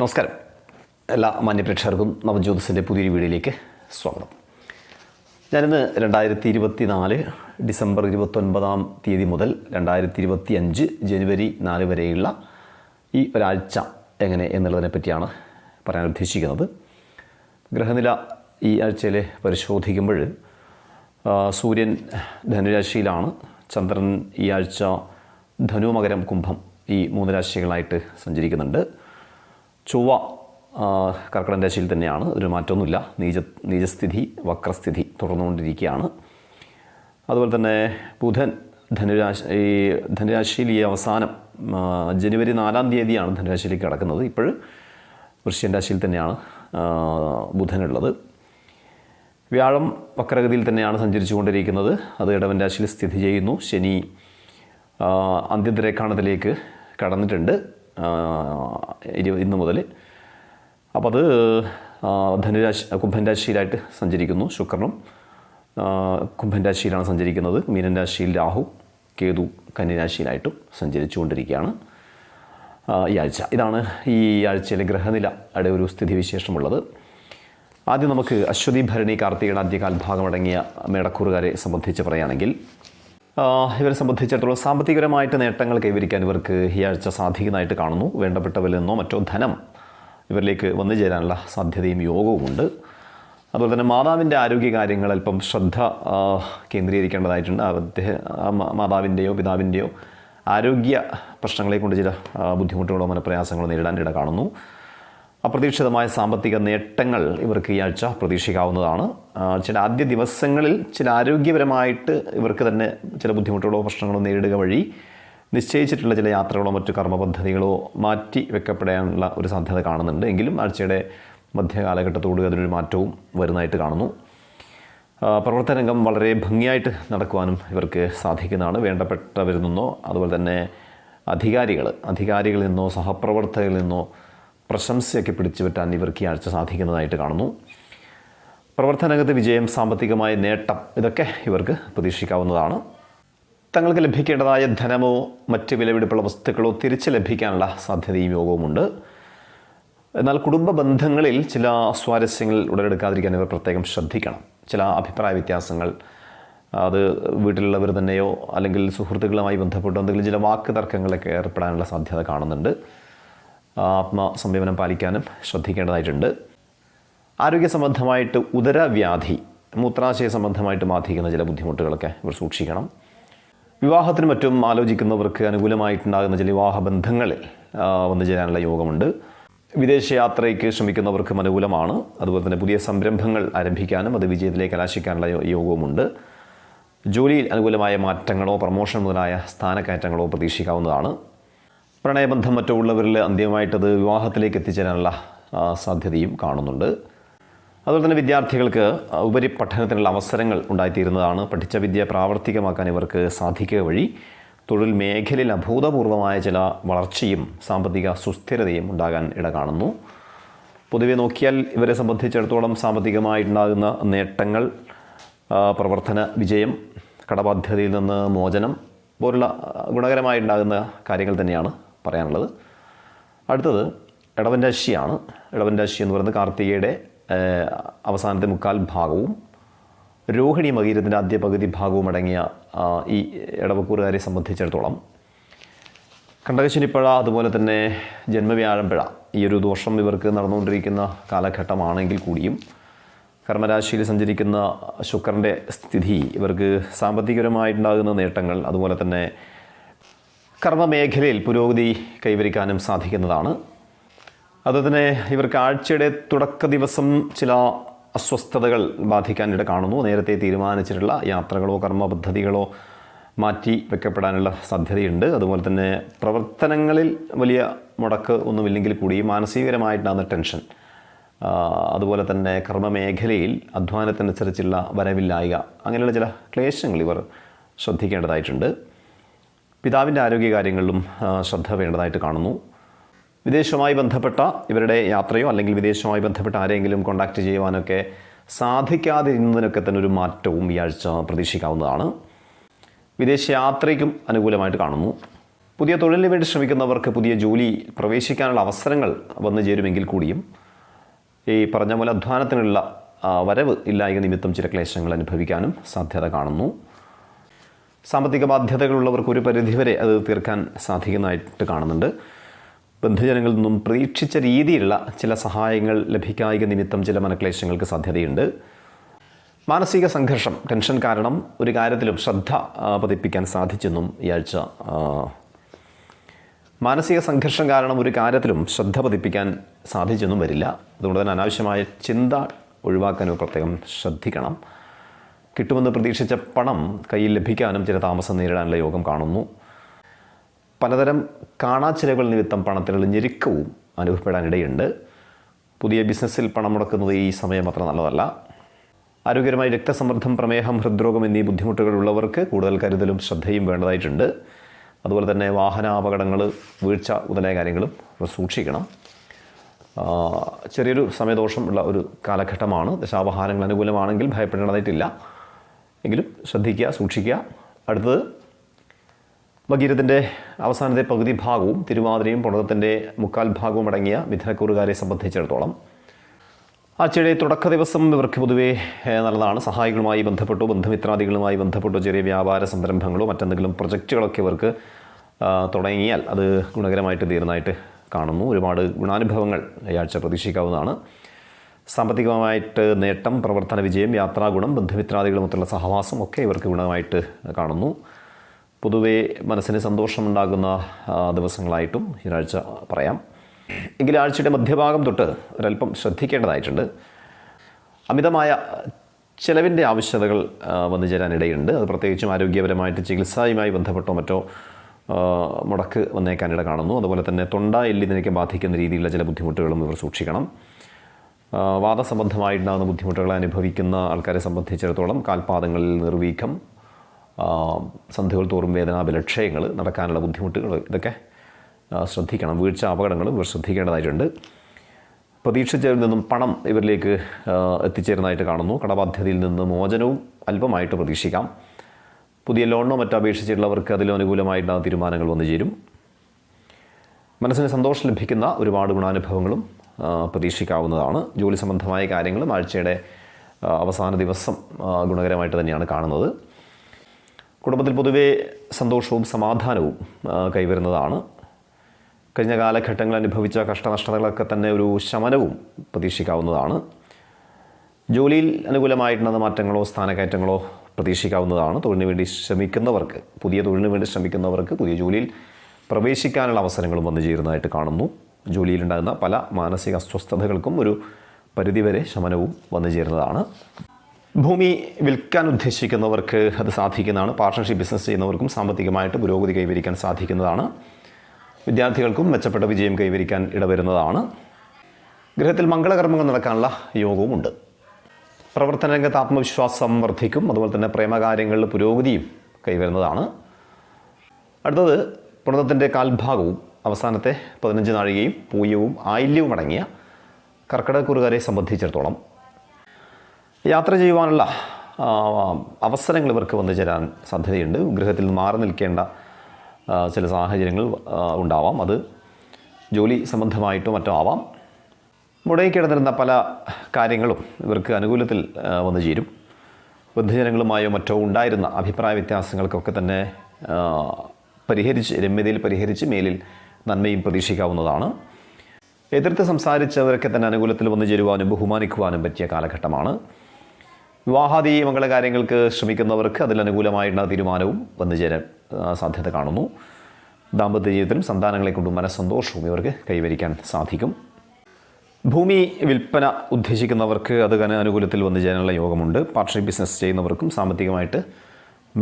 നമസ്കാരം. എല്ലാ മാന്യപ്രേക്ഷകർക്കും നവജ്യോതിസിന്റെ പുതിയൊരു വീഡിയോയിലേക്ക് സ്വാഗതം. ഞാനിന്ന് രണ്ടായിരത്തി ഇരുപത്തി നാല് ഡിസംബർ ഇരുപത്തൊൻപതാം തീയതി മുതൽ രണ്ടായിരത്തി ഇരുപത്തി അഞ്ച് ജനുവരി നാല് വരെയുള്ള ഈ ഒരാഴ്ച എങ്ങനെ എന്നുള്ളതിനെ പറ്റിയാണ് പറയാൻ ഉദ്ദേശിക്കുന്നത്. ഗ്രഹനില ഈ ആഴ്ചയിൽ പരിശോധിക്കുമ്പോൾ സൂര്യൻ ധനുരാശിയിലാണ് ചന്ദ്രൻ ഈ ആഴ്ച ധനു മകരം കുംഭം ഈ മൂന്ന് രാശികളായിട്ട് സഞ്ചരിക്കുന്നുണ്ട്. ചൊവ്വ കർക്കിടക രാശിയിൽ തന്നെയാണ്. ഒരു മാറ്റമൊന്നുമില്ല. നീജ നീജസ്ഥിതി വക്രസ്ഥിതി തുടർന്നുകൊണ്ടിരിക്കുകയാണ്. അതുപോലെ തന്നെ ബുധൻ ധനുരാശി ഈ ധനുരാശിയിൽ ഈ അവസാനം ജനുവരി നാലാം തീയതിയാണ് ധനുരാശിയിലേക്ക് കടക്കുന്നത്. ഇപ്പോൾ വൃശ്യൻ രാശിയിൽ തന്നെയാണ് ബുധനുള്ളത്. വ്യാഴം വക്രഗതിയിൽ തന്നെയാണ് സഞ്ചരിച്ചുകൊണ്ടിരിക്കുന്നത്. അത് ഇടവൻ രാശിയിൽ സ്ഥിതി ചെയ്യുന്നു. ശനി അന്ത്യദ്രേഖാണത്തിലേക്ക് കടന്നിട്ടുണ്ട്. ഇന്ന് മുതൽ. അപ്പോൾ അത് ധനുരാശി കുംഭൻ രാശിയിലായിട്ട് സഞ്ചരിക്കുന്നു ശുക്രനും. കുംഭൻരാശിയിലാണ് കുംഭൻ രാശിയിലാണ് സഞ്ചരിക്കുന്നത്. മീനൻ രാശിയിൽ രാഹു കേതു കന്യരാശിയിലായിട്ടും സഞ്ചരിച്ചുകൊണ്ടിരിക്കുകയാണ്. കൊണ്ടിരിക്കുകയാണ് ഈ ആഴ്ച. ഇതാണ് ഈ ആഴ്ചയിലെ ഗ്രഹനിലയുടെ ഒരു സ്ഥിതിവിശേഷമുള്ളത്. ആദ്യം നമുക്ക് അശ്വതി ഭരണി കാർത്തികയുടെ ആദ്യകാൽ ഭാഗമടങ്ങിയ മേടക്കൂറുകാരെ സംബന്ധിച്ച് പറയുകയാണെങ്കിൽ ഇവരെ സംബന്ധിച്ചിടത്തോളം സാമ്പത്തികപരമായിട്ട് നേട്ടങ്ങൾ കൈവരിക്കാൻ ഇവർക്ക് ഈ ആഴ്ച സാധിക്കുന്നതായിട്ട് കാണുന്നു. വേണ്ടപ്പെട്ടവരിൽ നിന്നോ മറ്റോ ധനം ഇവരിലേക്ക് വന്നു ചേരാനുള്ള സാധ്യതയും യോഗവുമുണ്ട്. അതുപോലെ തന്നെ മാതാവിന്റെ ആരോഗ്യകാര്യങ്ങൾ അല്പം ശ്രദ്ധ കേന്ദ്രീകരിക്കേണ്ടതായിട്ടുണ്ട്. അദ്ദേഹം മാതാവിന്റെയോ പിതാവിന്റെയോ ആരോഗ്യ പ്രശ്നങ്ങളെ കൊണ്ട് ചില ബുദ്ധിമുട്ടുകളോ മനപ്രയാസങ്ങളോ നേരിടാൻ ഇട കാണുന്നു. അപ്രതീക്ഷിതമായ സാമ്പത്തിക നേട്ടങ്ങൾ ഇവർക്ക് ഈ ആഴ്ച പ്രതീക്ഷിക്കാവുന്നതാണ്. ചില ആദ്യ ദിവസങ്ങളിൽ ചില ആരോഗ്യപരമായിട്ട് ഇവർക്ക് തന്നെ ചില ബുദ്ധിമുട്ടുകളോ പ്രശ്നങ്ങളോ നേരിടുക വഴി നിശ്ചയിച്ചിട്ടുള്ള ചില യാത്രകളോ മറ്റു കർമ്മ പദ്ധതികളോ മാറ്റി വെക്കപ്പെടാനുള്ള ഒരു സാധ്യത കാണുന്നുണ്ട്. എങ്കിലും ആഴ്ചയുടെ മധ്യകാലഘട്ടത്തോട് അതിനൊരു മാറ്റവും വരുന്നതായിട്ട് കാണുന്നു. പ്രവർത്തനരംഗം വളരെ ഭംഗിയായിട്ട് നടക്കുവാനും ഇവർക്ക് സാധിക്കുന്നതാണ്. വേണ്ടപ്പെട്ടവരിൽ നിന്നോ അതുപോലെ തന്നെ അധികാരികൾ അധികാരികളിൽ നിന്നോ സഹപ്രവർത്തകരിൽ നിന്നോ പ്രശംസയൊക്കെ പിടിച്ചു പറ്റാൻ ഇവർക്ക് ഈ ആഴ്ച സാധിക്കുന്നതായിട്ട് കാണുന്നു. പ്രവർത്തനരംഗത്ത് വിജയം സാമ്പത്തികമായ നേട്ടം ഇതൊക്കെ ഇവർക്ക് പ്രതീക്ഷിക്കാവുന്നതാണ്. തങ്ങൾക്ക് ലഭിക്കേണ്ടതായ ധനമോ മറ്റ് വിലപിടിപ്പുള്ള വസ്തുക്കളോ തിരിച്ച് ലഭിക്കാനുള്ള സാധ്യതയും യോഗവുമുണ്ട്. എന്നാൽ കുടുംബ ബന്ധങ്ങളിൽ ചില സ്വാരസ്യങ്ങൾ ഉടലെടുക്കാതിരിക്കാൻ ഇവർ പ്രത്യേകം ശ്രദ്ധിക്കണം. ചില അഭിപ്രായ വ്യത്യാസങ്ങൾ അത് വീട്ടിലുള്ളവർ തന്നെയോ അല്ലെങ്കിൽ സുഹൃത്തുക്കളുമായി ബന്ധപ്പെട്ടോ എന്തെങ്കിലും ചില വാക്ക് തർക്കങ്ങളൊക്കെ ഏർപ്പെടാനുള്ള സാധ്യത കാണുന്നുണ്ട്. ആത്മസംയമനം പാലിക്കാനും ശ്രദ്ധിക്കേണ്ടതായിട്ടുണ്ട്. ആരോഗ്യ സംബന്ധമായിട്ട് ഉദരവ്യാധി മൂത്രാശയ സംബന്ധമായിട്ട് ബാധിക്കുന്ന ചില ബുദ്ധിമുട്ടുകളൊക്കെ ഇവർ സൂക്ഷിക്കണം. വിവാഹത്തിന് മറ്റും ആലോചിക്കുന്നവർക്ക് അനുകൂലമായിട്ടുണ്ടാകുന്ന ചില വിവാഹ ബന്ധങ്ങളിൽ വന്നു ചേരാനുള്ള യോഗമുണ്ട്. വിദേശയാത്രയ്ക്ക് ശ്രമിക്കുന്നവർക്കും അനുകൂലമാണ്. അതുപോലെ തന്നെ പുതിയ സംരംഭങ്ങൾ ആരംഭിക്കാനും അത് വിജയത്തിലേക്ക് കലാശിക്കാനുള്ള യോഗവുമുണ്ട്. ജോലിയിൽ അനുകൂലമായ മാറ്റങ്ങളോ പ്രമോഷൻ മുതലായ സ്ഥാനക്കയറ്റങ്ങളോ പ്രതീക്ഷിക്കാവുന്നതാണ്. പ്രണയബന്ധം മറ്റോ ഉള്ളവരിൽ അന്ത്യമായിട്ടത് വിവാഹത്തിലേക്ക് എത്തിച്ചേരാനുള്ള സാധ്യതയും കാണുന്നുണ്ട്. അതുപോലെ തന്നെ വിദ്യാർത്ഥികൾക്ക് ഉപരിപഠനത്തിനുള്ള അവസരങ്ങൾ ഉണ്ടായിത്തീരുന്നതാണ്. പഠിച്ച വിദ്യ പ്രാവർത്തികമാക്കാൻ ഇവർക്ക് സാധിക്കുക വഴി തൊഴിൽ മേഖലയിൽ അഭൂതപൂർവമായ ചില വളർച്ചയും സാമ്പത്തിക സുസ്ഥിരതയും ഉണ്ടാകാൻ ഇട കാണുന്നു പൊതുവെ നോക്കിയാൽ ഇവരെ സംബന്ധിച്ചിടത്തോളം സാമ്പത്തികമായിട്ടുണ്ടാകുന്ന നേട്ടങ്ങൾ പ്രവർത്തന വിജയം കടബാധ്യതയിൽ നിന്ന് മോചനം പോലുള്ള ഗുണകരമായിട്ടുണ്ടാകുന്ന കാര്യങ്ങൾ തന്നെയാണ്. പറയാനുള്ളത്. അടുത്തത് ഇടവൻ രാശിയാണ് ഇടവൻ രാശി എന്ന് പറയുന്നത് കാർത്തികയുടെ അവസാനത്തെ മുക്കാൽ ഭാഗവും രോഹിണി മകീരത്തിന്റെ ആദ്യ പകുതി ഭാഗവും അടങ്ങിയ ഈ ഇടവക്കൂറുകാരെ സംബന്ധിച്ചിടത്തോളം. കണ്ടകശനിപ്പഴ അതുപോലെ തന്നെ ജന്മവ്യാഴമ്പഴ ഈ ഒരു ദോഷം ഇവർക്ക് നടന്നുകൊണ്ടിരിക്കുന്ന കാലഘട്ടമാണെങ്കിൽ കൂടിയും കർമ്മരാശിയിൽ സഞ്ചരിക്കുന്ന ശുക്രന്റെ സ്ഥിതി ഇവർക്ക് സാമ്പത്തികപരമായിട്ടുണ്ടാകുന്ന നേട്ടങ്ങൾ അതുപോലെ തന്നെ കർമ്മമേഖലയിൽ പുരോഗതി കൈവരിക്കാനും സാധിക്കുന്നതാണ്. അതുപോലെ തന്നെ ഇവർക്ക് ആഴ്ചയുടെ തുടക്ക ദിവസം ചില അസ്വസ്ഥതകൾ ബാധിക്കാനിട കാണുന്നു. നേരത്തെ തീരുമാനിച്ചിട്ടുള്ള യാത്രകളോ കർമ്മ പദ്ധതികളോ മാറ്റി വെക്കപ്പെടാനുള്ള സാധ്യതയുണ്ട്. അതുപോലെ തന്നെ പ്രവർത്തനങ്ങളിൽ വലിയ മുടക്ക് ഒന്നുമില്ലെങ്കിൽ കൂടി മാനസികപരമായിട്ടുണ്ടാകുന്ന ടെൻഷൻ. അതുപോലെ തന്നെ കർമ്മമേഖലയിൽ അധ്വാനത്തിനനുസരിച്ചുള്ള വരവില്ലായ്ക അങ്ങനെയുള്ള ചില ക്ലേശങ്ങൾ ഇവർ ശ്രദ്ധിക്കേണ്ടതായിട്ടുണ്ട്. പിതാവിന്റെ ആരോഗ്യകാര്യങ്ങളിലും ശ്രദ്ധ വേണ്ടതായിട്ട് കാണുന്നു. വിദേശവുമായി ബന്ധപ്പെട്ട ഇവരുടെ യാത്രയോ അല്ലെങ്കിൽ വിദേശവുമായി ബന്ധപ്പെട്ട ആരെങ്കിലും കോണ്ടാക്ട് ചെയ്യുവാനൊക്കെ സാധിക്കാതിരുന്നതിനൊക്കെ തന്നെ ഒരു മാറ്റവും ഈ ആഴ്ച പ്രതീക്ഷിക്കാവുന്നതാണ്. വിദേശ യാത്രയ്ക്കും അനുകൂലമായിട്ട് കാണുന്നു. പുതിയ തൊഴിലിന് വേണ്ടി ശ്രമിക്കുന്നവർക്ക് പുതിയ ജോലി പ്രവേശിക്കാനുള്ള അവസരങ്ങൾ വന്നു ചേരുമെങ്കിൽ കൂടിയും ഈ പറഞ്ഞ പോലെ അധ്വാനത്തിനുള്ള വരവ് ഇല്ലായ്മ നിമിത്തം ചില ക്ലേശങ്ങൾ അനുഭവിക്കാനും സാധ്യത കാണുന്നു. സാമ്പത്തിക ബാധ്യതകളുള്ളവർക്ക് ഒരു പരിധിവരെ അത് തീർക്കാൻ സാധിക്കുന്നതായിട്ട് കാണുന്നുണ്ട്. ബന്ധുജനങ്ങളിൽ നിന്നും പ്രതീക്ഷിച്ച രീതിയിലുള്ള ചില സഹായങ്ങൾ ലഭിക്കായിക നിമിത്തം ചില മനക്ലേശങ്ങൾക്ക് സാധ്യതയുണ്ട്. മാനസിക സംഘർഷം ടെൻഷൻ കാരണം ഒരു കാര്യത്തിലും ശ്രദ്ധ പതിപ്പിക്കാൻ സാധിച്ചെന്നും ഈ ആഴ്ച മാനസിക സംഘർഷം കാരണം ഒരു കാര്യത്തിലും ശ്രദ്ധ പതിപ്പിക്കാൻ സാധിച്ചെന്നും വരില്ല. അതുകൊണ്ട് തന്നെ അനാവശ്യമായ ചിന്ത ഒഴിവാക്കാനും പ്രത്യേകം ശ്രദ്ധിക്കണം. കിട്ടുമെന്ന് പ്രതീക്ഷിച്ച പണം കയ്യിൽ ലഭിക്കാനും ചില താമസം നേരിടാനുള്ള യോഗം കാണുന്നു. പലതരം കാണാച്ചിലകൾ നിമിത്തം പണത്തിനുള്ള ഞെരുക്കവും അനുഭവപ്പെടാനിടയുണ്ട്. പുതിയ ബിസിനസ്സിൽ പണം മുടക്കുന്നത് ഈ സമയം അത്ര നല്ലതല്ല. ആരോഗ്യകരമായി രക്തസമ്മർദ്ദം പ്രമേഹം ഹൃദ്രോഗം എന്നീ ബുദ്ധിമുട്ടുകളുള്ളവർക്ക് കൂടുതൽ കരുതലും ശ്രദ്ധയും വേണ്ടതായിട്ടുണ്ട്. അതുപോലെ തന്നെ വാഹന വാഹനാപകടങ്ങൾ വീഴ്ച മുതലായ കാര്യങ്ങളും സൂക്ഷിക്കണം. ചെറിയൊരു സമയദോഷമുള്ള ഒരു കാലഘട്ടമാണ്. ദശാപഹാരങ്ങൾ അനുകൂലമാണെങ്കിൽ ഭയപ്പെടേണ്ടതായിട്ടില്ല. എങ്കിലും ശ്രദ്ധിക്കുക സൂക്ഷിക്കുക. അടുത്തത് ഭഗീരഥന്റെ അവസാനത്തെ പകുതി ഭാഗവും തിരുവാതിരയും പുണകത്തിന്റെ മുക്കാൽ ഭാഗവും അടങ്ങിയ മിഥുനക്കൂറുകാരെ സംബന്ധിച്ചിടത്തോളം ആഴ്ചയുടെ തുടക്ക ദിവസം ഇവർക്ക് പൊതുവേ നല്ലതാണ്. സഹായികളുമായി ബന്ധപ്പെട്ടോ ബന്ധുമിത്രാദികളുമായി ബന്ധപ്പെട്ടോ ചെറിയ വ്യാപാര സംരംഭങ്ങളോ മറ്റെന്തെങ്കിലും പ്രൊജക്റ്റുകളൊക്കെ ഇവർക്ക് തുടങ്ങിയാൽ അത് ഗുണകരമായിട്ട് തീരുന്നതായിട്ട് കാണുന്നു. ഒരുപാട് ഗുണാനുഭവങ്ങൾ ഈ ആഴ്ച പ്രതീക്ഷിക്കാവുന്നതാണ്. സാമ്പത്തികമായിട്ട് നേട്ടം പ്രവർത്തന വിജയം യാത്രാഗുണം ബന്ധുമിത്രാദികളുമൊത്തുള്ള സഹവാസം ഒക്കെ ഇവർക്ക് ഗുണമായിട്ട് കാണുന്നു. പൊതുവേ മനസ്സിന് സന്തോഷമുണ്ടാകുന്ന ദിവസങ്ങളായിട്ടും ഈ ആഴ്ച പറയാം. എങ്കിൽ ആഴ്ചയുടെ മധ്യഭാഗം തൊട്ട് ഒരല്പം ശ്രദ്ധിക്കേണ്ടതായിട്ടുണ്ട്. അമിതമായ ചിലവിന്റെ ആവശ്യതകൾ വന്നു ചേരാനിടയുണ്ട്. അത് പ്രത്യേകിച്ചും ആരോഗ്യപരമായിട്ട് ചികിത്സയുമായി ബന്ധപ്പെട്ടോ മറ്റോ മുടക്ക് വന്നേക്കാനിട കാണുന്നു. അതുപോലെ തന്നെ തൊണ്ട എല്ലിതിനൊക്കെ ബാധിക്കുന്ന രീതിയിലുള്ള ചില ബുദ്ധിമുട്ടുകളും ഇവർ സൂക്ഷിക്കണം. വാദസംബന്ധമായിട്ടുണ്ടാകുന്ന ബുദ്ധിമുട്ടുകൾ അനുഭവിക്കുന്ന ആൾക്കാരെ സംബന്ധിച്ചിടത്തോളം കാൽപാദങ്ങളിൽ നിർവീക്കം സന്ധികൾ തോറും വേദന ബലക്ഷയങ്ങൾ നടക്കാനുള്ള ബുദ്ധിമുട്ടുകൾ ഇതൊക്കെ ശ്രദ്ധിക്കണം. വീഴ്ച അപകടങ്ങളും ഇവർ ശ്രദ്ധിക്കേണ്ടതായിട്ടുണ്ട്. പ്രതീക്ഷിച്ചതിൽ നിന്നും പണം ഇവരിലേക്ക് എത്തിച്ചേരുന്നതായിട്ട് കാണുന്നു. കടബാധ്യതയിൽ നിന്ന് മോചനവും അല്പമായിട്ട് പ്രതീക്ഷിക്കാം. പുതിയ ലോണോ മറ്റോ അപേക്ഷിച്ചിട്ടുള്ളവർക്ക് അതിലും അനുകൂലമായിട്ടുള്ള തീരുമാനങ്ങൾ വന്നു ചേരും മനസ്സിന് സന്തോഷം ലഭിക്കുന്ന ഒരുപാട് ഗുണാനുഭവങ്ങളും പ്രതീക്ഷിക്കാവുന്നതാണ്. ജോലി സംബന്ധമായ കാര്യങ്ങളും ആഴ്ചയുടെ അവസാന ദിവസം ഗുണകരമായിട്ട് തന്നെയാണ് കാണുന്നത്. കുടുംബത്തിൽ പൊതുവേ സന്തോഷവും സമാധാനവും കൈവരുന്നതാണ്. കഴിഞ്ഞ കാലഘട്ടങ്ങളിൽ അനുഭവിച്ച കഷ്ടനഷ്ടതകളൊക്കെ തന്നെ ഒരു ശമനവും പ്രതീക്ഷിക്കാവുന്നതാണ്. ജോലിയിൽ അനുകൂലമായിട്ടുള്ള മാറ്റങ്ങളോ സ്ഥാനക്കയറ്റങ്ങളോ പ്രതീക്ഷിക്കാവുന്നതാണ്. തൊഴിലിന് വേണ്ടി ശ്രമിക്കുന്നവർക്ക് പുതിയ തൊഴിലിന് വേണ്ടി ശ്രമിക്കുന്നവർക്ക് പുതിയ ജോലിയിൽ പ്രവേശിക്കാനുള്ള അവസരങ്ങളും വന്നു ചേരുന്നതായിട്ട് കാണുന്നു. ജോലിയിലുണ്ടാകുന്ന പല മാനസിക അസ്വസ്ഥതകൾക്കും ഒരു പരിധിവരെ ശമനവും വന്നു ചേരുന്നതാണ്. ഭൂമി വിൽക്കാൻ ഉദ്ദേശിക്കുന്നവർക്ക് അത് സാധിക്കുന്നതാണ്. പാർട്ട്ണർഷിപ്പ് ബിസിനസ് ചെയ്യുന്നവർക്കും സാമ്പത്തികമായിട്ട് പുരോഗതി കൈവരിക്കാൻ സാധിക്കുന്നതാണ്. വിദ്യാർത്ഥികൾക്കും മെച്ചപ്പെട്ട വിജയം കൈവരിക്കാൻ ഇടവരുന്നതാണ്. ഗൃഹത്തിൽ മംഗളകർമ്മങ്ങൾ നടക്കാനുള്ള യോഗവുമുണ്ട്. പ്രവർത്തന രംഗത്ത് ആത്മവിശ്വാസം വർദ്ധിക്കും. അതുപോലെ തന്നെ പ്രേമകാര്യങ്ങളിൽ പുരോഗതിയും കൈവരുന്നതാണ്. അടുത്തത് പുണതത്തിന്റെ കാൽഭാഗവും അവസാനത്തെ പതിനഞ്ച് നാഴികയും പൂയവും ആയില്യവും അടങ്ങിയ കർക്കിടകക്കുറുകാരെ സംബന്ധിച്ചിടത്തോളം യാത്ര ചെയ്യുവാനുള്ള അവസരങ്ങൾ ഇവർക്ക് വന്നു ചേരാൻ സാധ്യതയുണ്ട്. ഗൃഹത്തിൽ നിന്ന് മാറി നിൽക്കേണ്ട ചില സാഹചര്യങ്ങൾ ഉണ്ടാവാം. അത് ജോലി സംബന്ധമായിട്ടോ മറ്റോ ആവാം. മുടങ്ങി കിടന്നിരുന്ന പല കാര്യങ്ങളും ഇവർക്ക് അനുകൂലത്തിൽ വന്നു ചേരും. ബന്ധുജനങ്ങളുമായോ മറ്റോ ഉണ്ടായിരുന്ന അഭിപ്രായ വ്യത്യാസങ്ങൾക്കൊക്കെ തന്നെ പരിഹരിച്ച് രമ്യതയിൽ പരിഹരിച്ച് മേലിൽ നന്മയും പ്രതീക്ഷിക്കാവുന്നതാണ്. എതിർത്ത് സംസാരിച്ചവരൊക്കെ തന്നെ അനുകൂലത്തിൽ വന്നു ചേരുവാനും ബഹുമാനിക്കുവാനും പറ്റിയ കാലഘട്ടമാണ്. വിവാഹാദി മംഗളകാര്യങ്ങൾക്ക് ശ്രമിക്കുന്നവർക്ക് അതിലനുകൂലമായിട്ടുള്ള തീരുമാനവും വന്നു ചേരാൻ സാധ്യത കാണുന്നു. ദാമ്പത്യ ജീവിതത്തിലും സന്താനങ്ങളെ കൊണ്ടും മനസ്സന്തോഷവും ഇവർക്ക് കൈവരിക്കാൻ സാധിക്കും. ഭൂമി വിൽപ്പന ഉദ്ദേശിക്കുന്നവർക്ക് അത് അനുകൂലത്തിൽ വന്നു ചേരാനുള്ള യോഗമുണ്ട്. പാർട്ട്ണർഷിപ്പ് ബിസിനസ് ചെയ്യുന്നവർക്കും സാമ്പത്തികമായിട്ട്